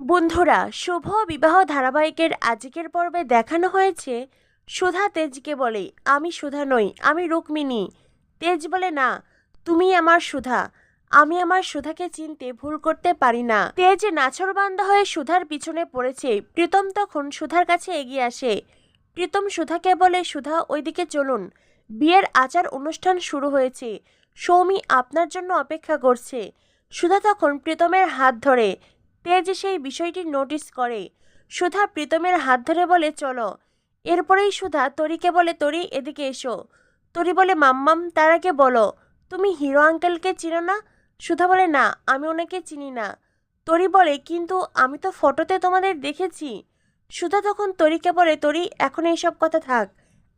বন্ধুরা, শুভ বিবাহ ধারাবাহিকের আজকের পর্বে দেখানো হয়েছে, সুধা তেজকে বলে, আমি সুধা নই, আমি রুক্মিণী। তেজ বলে, না, তুমি আমার সুধা। আমি আমার সুধাকে চিনতে ভুল করতে পারি না। তেজ নাছরবান্দা হয়ে সুধার পিছনে পড়েছে। প্রীতম তখন সুধার কাছে এগিয়ে আসে। প্রীতম সুধাকে বলে, সুধা, ওইদিকে চলুন। বিয়ের আচার অনুষ্ঠান শুরু হয়েছে। সৌমি আপনার জন্য অপেক্ষা করছে। সুধা তখন প্রীতমের হাত ধরে তেজ সেই বিষয়টি নোটিস করে? সুধা প্রীতমের হাত ধরে বলে, চলো। এরপরেই সুধা তরিকে বলে, তরি, এদিকে এসো। তরি বলে, মাম্মাম, তার আগে বলো, তুমি হিরো আঙ্কেলকে চিনো না? সুধা বলে, না, আমি ওনাকে চিনি না। তরি বলে, কিন্তু আমি তো ফটোতে তোমাদের দেখেছি। সুধা তখন তরিকে বলে, তরি, এখন এইসব কথা থাক,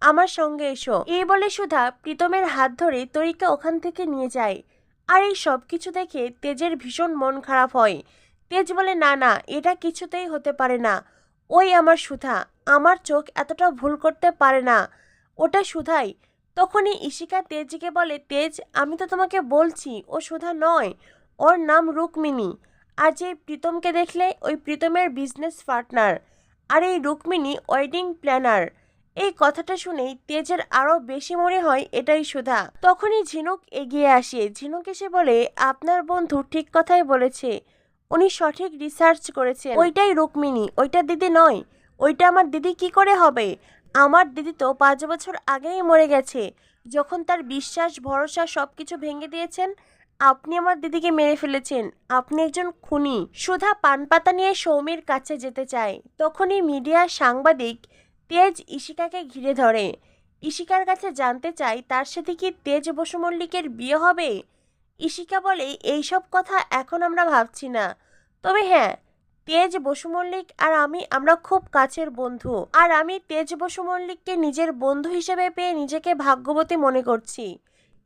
আমার সঙ্গে এসো। এই বলে সুধা প্রীতমের হাত ধরে তরিকে ওখান থেকে নিয়ে যায়। আর এই সব কিছু দেখে তেজের ভীষণ মন খারাপ হয়। তেজ বলে, না না, এটা কিছুতেই হতে পারে না। ওই আমার সুধা। আমার চোখ এতটা ভুল করতে পারে না। ওটা সুধাই। তখনই ইশিকা তেজকে বলে, তেজ, আমি তো তোমাকে বলছি, ও সুধা নয়। ওর নাম রুক্মিণী। আর যে প্রীতমকে দেখলে, ওই প্রীতমের বিজনেস পার্টনার আর এই রুক্মিণী ওয়েডিং প্ল্যানার এই কথাটা শুনেই তেজের আরও বেশি মনে হয়, এটাই সুধা। তখনই ঝিনুক এগিয়ে আসে। ঝিনুক এসে বলে, আপনার বন্ধু ঠিক কথাই বলেছে। উনি সঠিক রিসার্চ করেছেন। ওইটাই রুক্মিণী, ওইটা দিদি নয়, ওইটা আমার দিদি কি করে হবে? আমার দিদি তো পাঁচ বছর আগেই মরে গেছে। যখন তার বিশ্বাস, ভরসা সব কিছু ভেঙে দিয়েছেন, আপনি আমার দিদিকে মেরে ফেলেছেন। আপনি একজন খুনি। সুধা পান পাতা নিয়ে সৌমির কাছে যেতে চায়। তখনই মিডিয়ার সাংবাদিক তেজ ইশিকাকে ঘিরে ধরে। ইশিকার কাছে জানতে চাই, তার সাথে কি তেজ বসুমল্লিকের বিয়ে হবে? ইশিকা বলে, এইসব কথা এখন আমরা ভাবছি না। তবে হ্যাঁ তেজ বসু মল্লিক আর আমি, আমরা খুব কাছের বন্ধু। আর আমি তেজ বসু মল্লিককে নিজের বন্ধু হিসেবে পেয়ে নিজেকে ভাগ্যবতী মনে করছি।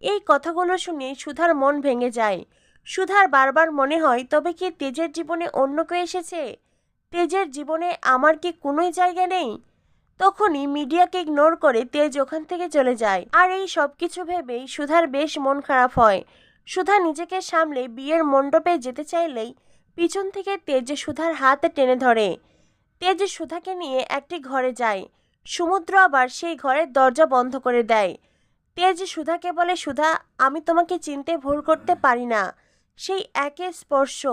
এই কথাগুলো শুনে সুধার মন ভেঙে যায়। সুধার বারবার মনে হয়, তবে কি তেজের জীবনে অন্য কেউ এসেছে? তেজের জীবনে আমার কি কোনোই জায়গা নেই? তখনই মিডিয়াকে ইগনোর করে তেজ ওখান থেকে চলে যায়। আর এই সব কিছু ভেবেই সুধার বেশ মন খারাপ হয়। সুধা নিজেকে সামলে বিয়ের মণ্ডপে যেতে চাইলেই পিছন থেকে তেজ সুধার হাত টেনে ধরে। তেজ সুধাকে নিয়ে একটি ঘরে যায়। সমুদ্র আবার সেই ঘরের দরজা বন্ধ করে দেয়। তেজ সুধাকে বলে, সুধা, আমি তোমাকে চিনতে ভুল করতে পারি না। সেই একই স্পর্শ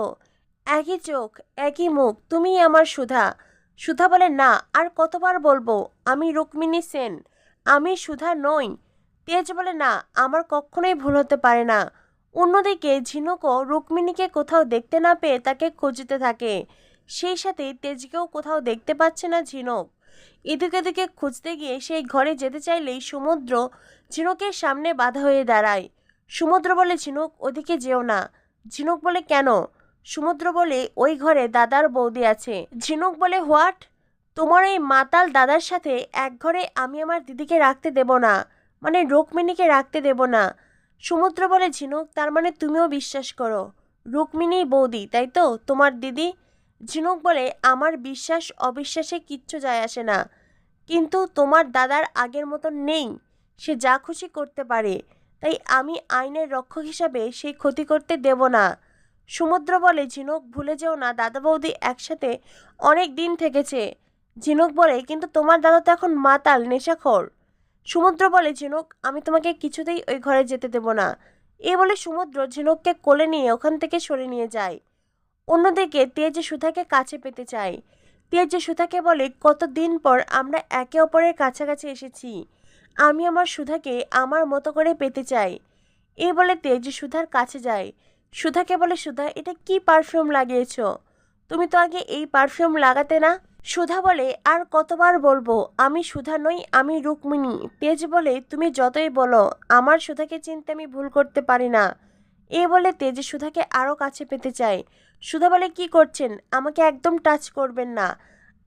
একই চোখ একই মুখ, তুমিই আমার সুধা সুধা বলে, না, আর কতবার বলব? আমি রুক্মিণী সেন। আমি সুধা নই তেজ বলে, না, আমার কখনোই ভুল হতে পারে না। অন্যদিকে ঝিনুকও রুক্মিণীকে কোথাও দেখতে না পেয়ে তাকে খুঁজতে থাকে। সেই সাথে তেজকেও কোথাও দেখতে পাচ্ছে না ঝিনুক। এদিকে দিকে খুঁজতে গিয়ে সেই ঘরে যেতে চাইলেই সমুদ্র ঝিনুকের সামনে বাধা হয়ে দাঁড়ায়। সমুদ্র বলে, ঝিনুক, ওদিকে যেও না। ঝিনুক বলে, কেন? সমুদ্র বলে, ওই ঘরে দাদার বৌদি আছে। ঝিনুক বলে, হোয়াট? তোমার এই মাতাল দাদার সাথে এক ঘরে আমি আমার দিদিকে রাখতে দেব না। মানে রুক্মিণীকে রাখতে দেব না। সমুদ্র বলে ঝিনুক, তার মানে তুমিও বিশ্বাস করো। রুক্মিণী বৌদি, তাই তো? তোমার দিদি? ঝিনুক বলে, আমার বিশ্বাস অবিশ্বাসে কিচ্ছু যায় আসে না। কিন্তু তোমার দাদার আগের মতন নেই। সে যা খুশি করতে পারে। তাই আমি আইনের রক্ষক হিসাবে সেই ক্ষতি করতে দেব না। সমুদ্র বলে, ঝিনুক, ভুলে যেও না, দাদা বৌদি একসাথে অনেক দিন থেকেছে। ঝিনুক বলে, কিন্তু তোমার দাদা তো এখন মাতাল, নেশাখোর। সমুদ্র বলে, ঝিনুক, আমি তোমাকে কিছুতেই ওই ঘরে যেতে দেব না। এ বলে সমুদ্র ঝিনুককে কোলে নিয়ে ওখান থেকে সরে নিয়ে যায়। অন্যদিকে তেজ সুধাকে কাছে পেতে চায়। তেজ সুধাকে বলে, কতদিন পর আমরা একে অপরের কাছাকাছি এসেছি। আমি আমার সুধাকে আমার মতো করে পেতে চাই। এ বলে তেজ সুধার কাছে যায়। সুধাকে বলে, সুধা, এটা কি পারফিউম লাগিয়েছ? তুমি তো আগে এই পারফিউম লাগাতে না? সুধা বলে, আর কতবার বলব? আমি সুধা নই, আমি রুক্মিণী। তেজ বলে, তুমি যতই বলো, আমার সুধাকে চিনতে আমি ভুল করতে পারি না। এ বলে তেজ সুধাকে আরও কাছে পেতে চায়। সুধা বলে, কি করছেন? আমাকে একদম টাচ করবেন না।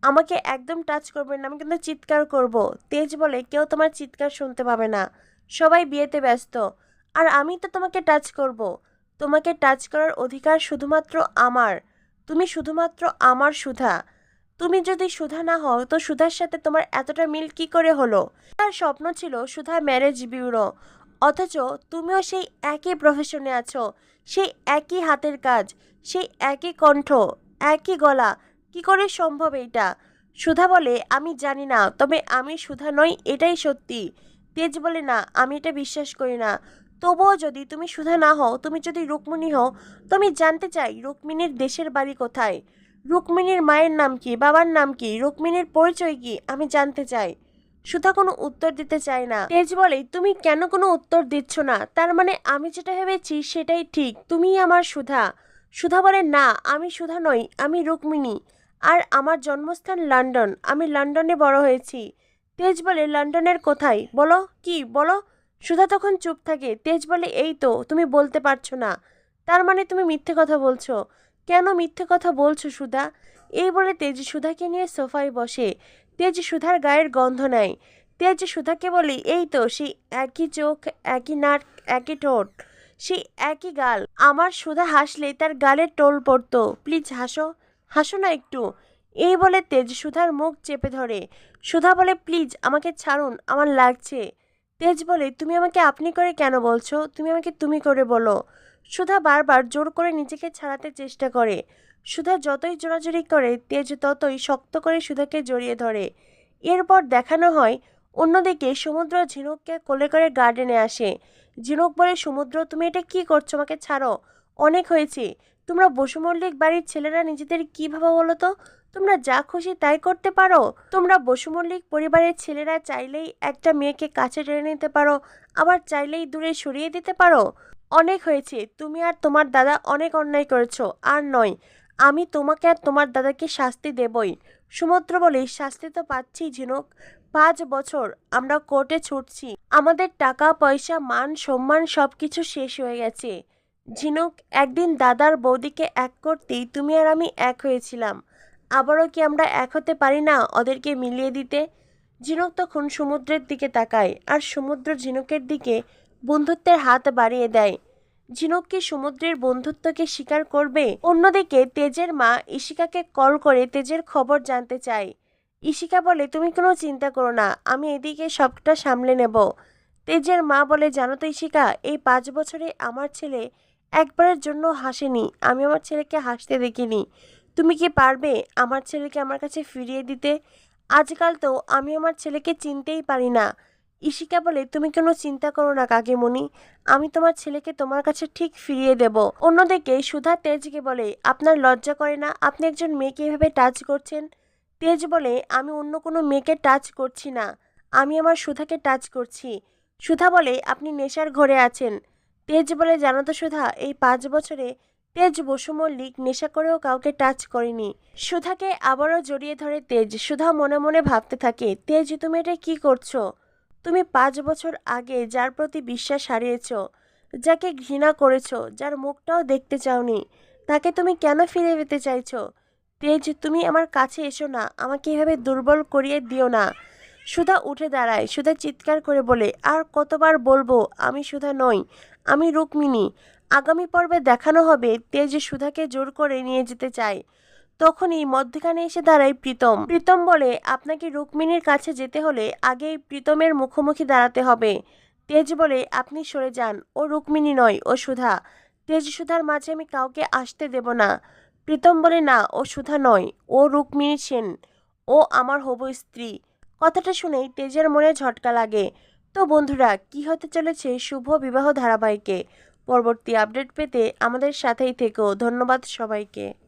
আমাকে একদম টাচ করবেন না। আমি কিন্তু চিৎকার করব। তেজ বলে, কেউ তোমার চিৎকার শুনতে পাবে না। সবাই বিয়েতে ব্যস্ত। আর আমি তো তোমাকে টাচ করব। তোমাকে টাচ করার অধিকার শুধুমাত্র আমার। তুমি শুধুমাত্র আমার সুধা। তুমি যদি সুধা না হও, তো সুধার সাথে তোমার এতটা মিল কি করে হলো? তার স্বপ্ন ছিল সুধা ম্যারেজ বিউরো অথচ তুমিও সেই একই প্রফেশনে আছো, সেই একই হাতের কাজ, সেই একই কণ্ঠ, একই গলা, কি করে সম্ভব এইটা? সুধা বলে, আমি জানি না, তবে আমি সুধা নই, এটাই সত্যি। তেজ বলে, না, আমি এটা বিশ্বাস করি না। তবুও যদি তুমি সুধা না হও, তুমি যদি রুক্মিণী হও, তো আমি জানতে চাই রুক্মিণীর দেশের বাড়ি কোথায়। রুক্মিণীর মায়ের নাম কি, বাবার নাম কি, রুক্মিণীর পরিচয় কি, আমি জানতে চাই। সুধা কোনো উত্তর দিতে চায় না। তেজ বলে, তুমি কেন কোনো উত্তর দিচ্ছ না? তার মানে আমি যেটা ভেবেছি সেটাই ঠিক। তুমিই আমার সুধা। সুধা বলে, না, আমি সুধা নই, আমি রুক্মিণী। আর আমার জন্মস্থান লন্ডন, আমি লন্ডনে বড় হয়েছি। তেজ বলে, লন্ডনের কোথায়? বলো, কি? বলো। সুধা তখন চুপ থাকে। তেজ বলে, এই তো, তুমি বলতে পারছ না। তার মানে তুমি মিথ্যে কথা বলছো। কেন মিথ্যে কথা বলছো সুধা? এই বলে তেজ সুধাকে নিয়ে সোফায় বসে। তেজ সুধার গায়ের গন্ধ নেয় তেজ সুধাকে বলি, এই তো, সেই একই চোখ, একই নাক, একই ঠোঁট, সেই একই গাল। আমার সুধা হাসলে তার গালের টোল পড়তো। প্লিজ হাসো হাসো না একটু। এই বলে তেজ সুধার মুখ চেপে ধরে। সুধা বলে, প্লিজ, আমাকে ছাড়ুন, আমার লাগছে। তেজ বলে, তুমি আমাকে আপনি করে কেন বলছো? তুমি আমাকে তুমি করে বলো। সুধা বারবার জোর করে নিজেকে ছাড়াতে চেষ্টা করে। সুধা যতই জোরাজুরি করে, তেজ ততই শক্ত করে সুধাকে জড়িয়ে ধরে। এরপর দেখানো হয়, অন্যদিকে সমুদ্র ঝিনুককে কোলে করে গার্ডেনে আসে। ঝিনুক বলে, সমুদ্র, তুমি এটা কি করছ? আমাকে ছাড়ো। অনেক হয়েছে। তোমরা বসু মল্লিক বাড়ির ছেলেরা নিজেদের কি ভাবো বলো তো? তোমরা যা খুশি তাই করতে পারো। তোমরা বসু মল্লিক পরিবারের ছেলেরা চাইলেই একটা মেয়েকে কাছে টেনে নিতে পারো। আবার চাইলেই দূরে সরিয়ে দিতে পারো। অনেক হয়েছে। তুমি আর তোমার দাদা অনেক অন্যায় করেছ, আর নয়, আমি তোমাকে আর তোমার দাদাকে শাস্তি দেবই। সমুদ্র বলে, শাস্তি তো পাচ্ছি, ঝিনুক। পাঁচ বছর আমরা কোর্টে ছুটছি। আমাদের টাকা, পয়সা, মান, সম্মান সব কিছু শেষ হয়ে গেছে। ঝিনুক, একদিন দাদার বৌদিকে এক করতেই তুমি আর আমি এক হয়েছিলাম। আবারও কি আমরা এক হতে পারি না ওদেরকে মিলিয়ে দিতে? ঝিনুক তখন সমুদ্রের দিকে তাকায়, আর সমুদ্র ঝিনুকের দিকে বন্ধুত্বের হাত বাড়িয়ে দেয়। ঝিনুক কি সমুদ্রের বন্ধুত্বকে স্বীকার করবে। অন্যদিকে তেজের মা ইশিকাকে কল করে তেজের খবর জানতে চায়। ইশিকা বলে, তুমি কোনো চিন্তা করো না, আমি এদিকে সবটা সামলে নেব। তেজের মা বলে, জানো তো ইশিকা এই পাঁচ বছরে আমার ছেলে একবারের জন্য হাসেনি। আমি আমার ছেলেকে হাসতে দেখিনি। তুমি কি পারবে আমার ছেলেকে আমার কাছে ফিরিয়ে দিতে? আজকাল তো আমি আমার ছেলেকে চিনতেই পারি না। ইশিকা বলে, তুমি কোনো চিন্তা করো না কাকিমণি, আমি তোমার ছেলেকে তোমার কাছে ঠিক ফিরিয়ে দেব। অন্যদিকে সুধা তেজকে বলে, আপনার লজ্জা করে না, আপনি একজন মেয়েকে এভাবে টাচ করছেন? তেজ বলে, আমি অন্য কোনো মেয়েকে টাচ করছি না, আমি আমার সুধাকে টাচ করছি। সুধা বলে, আপনি নেশার ঘরে আছেন। তেজ বলে, জানো তো সুধা, এই পাঁচ বছরে তেজ বসু মল্লিক নেশা করেও কাউকে টাচ করেনি। সুধাকে আবারও জড়িয়ে ধরে তেজ, সুধা মনে মনে ভাবতে থাকে, তেজ, তুমি এটা কি করছ? তুমি পাঁচ বছর আগে যার প্রতি বিশ্বাস হারিয়েছ, যাকে ঘৃণা করেছ, যার মুখটাও দেখতে চাওনি, তাকে তুমি কেন ফিরে পেতে চাইছো? তেজ, তুমি আমার কাছে এসো না, আমাকে এভাবে দুর্বল করিয়ে দিও না। সুধা উঠে দাঁড়ায়, সুধা চিৎকার করে বলে, আর কতবার বলব, আমি সুধা নই, আমি রুক্মিণী। আগামী পর্বে দেখানো হবে, তেজ সুধাকে জোর করে নিয়ে যেতে চায়। তখনই মধ্যখানে এসে দাঁড়ায় প্রীতম। প্রীতম বলে, আপনাকে রুক্মিণীর কাছে যেতে হলে আগেই প্রীতমের মুখোমুখি দাঁড়াতে হবে। তেজ বলে, আপনি সরে যান। ও রুক্মিণী নয়, ও সুধা। তেজ সুধার মাঝে আমি কাউকে আসতে দেব না। প্রীতম বলে, না, ও সুধা নয়, ও রুক্মিণী সেন। ও আমার হবু স্ত্রী। কথাটা শুনেই তেজের মনে ঝটকা লাগে। তো বন্ধুরা, কি হতে চলেছে শুভ বিবাহ ধারাবাহিকে? পরবর্তী আপডেট পেতে আমাদের সাথেই থেকো। ধন্যবাদ সবাইকে।